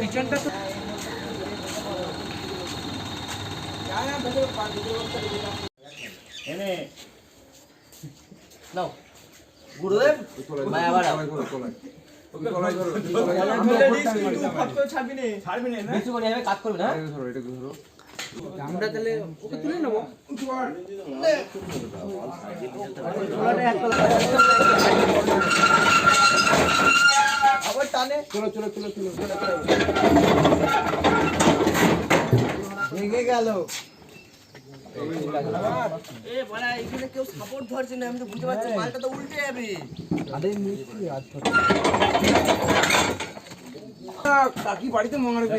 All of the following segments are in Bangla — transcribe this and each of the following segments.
পিছনটা তো নাও। গুরুদেব। করে এভাবে কাজ করবে না? আমরা তাহলে ওকে তুলে নেব। আবার টানে ভেঙে গেল। চলো ভেঙে এখানে কেউ সাপোর্ট ধরছে না আমি তো বুঝতে পারছি মালটা তো উল্টে যাবে। কাকি বাড়িতে মারবে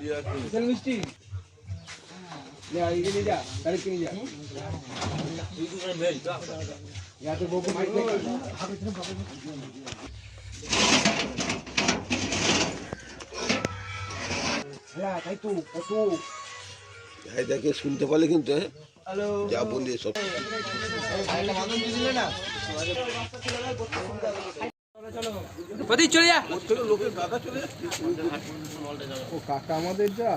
ইয়া। সেলিম, মিষ্টি। লে, এদিকে নিয়ে যা, গাড়িতে নিয়ে যা। ইয়া, তোর বউকে মাইক দে। হ্যাঁ, তাই তো, কত। ভাই দেখে শুনতে পারলে কিন্তু হ্যাঁ? যা বলি সব প্রদীপ চলে যা লোকের দাদা চলে ও কাকা আমাদের যা।